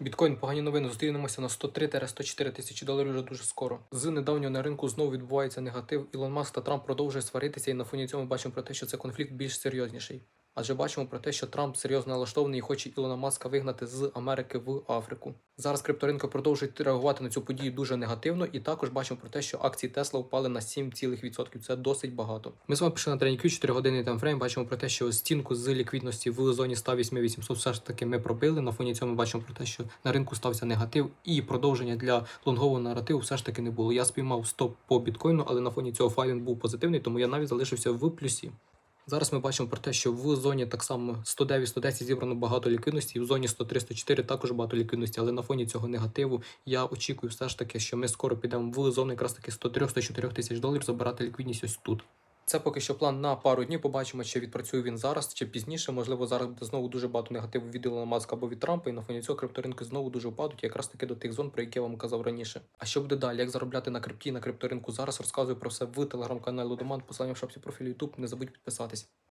Біткоін погані новини. Зустрінемося на 103-104 тисячі доларів вже дуже скоро. З недавнього на ринку знову відбувається негатив. Ілон Маск та Трамп продовжує сваритися, і на фоні цього ми бачимо про те, що це конфлікт більш серйозніший. Адже бачимо про те, що Трамп серйозно налаштований і хоче Ілона Маска вигнати з Америки в Африку. Зараз крипторинки продовжують реагувати на цю подію дуже негативно, і також бачимо про те, що акції Тесла впали на 7%. Це досить багато. Ми з вами пішли на TradingView 4 години таймфрейм. Бачимо про те, що стінку з ліквідності в зоні 108 800 все ж таки ми пробили. На фоні цього ми бачимо про те, що на ринку стався негатив, і продовження для лонгового наративу все ж таки не було. Я спіймав стоп по біткоїну, але на фоні цього файлінг був позитивний, тому я навіть залишився в плюсі. Зараз ми бачимо про те, що в зоні так само 109-110 зібрано багато ліквідності, і в зоні 103-104 також багато ліквідності, але на фоні цього негативу я очікую все ж таки, що ми скоро підемо в зону якраз таки 103-104 тисяч доларів забирати ліквідність ось тут. Це поки що план на пару днів. Побачимо, чи відпрацює він зараз, чи пізніше. Можливо, зараз буде знову дуже багато негативу від Ілона Маска або від Трампа, і на фоні цього крипторинки знову дуже впадуть, якраз таки до тих зон, про які я вам казав раніше. А що буде далі? Як заробляти на крипті на крипторинку зараз? Розказую про все в телеграм-каналі Лудоман. Посилання в шапці профілю YouTube. Не забудь підписатись.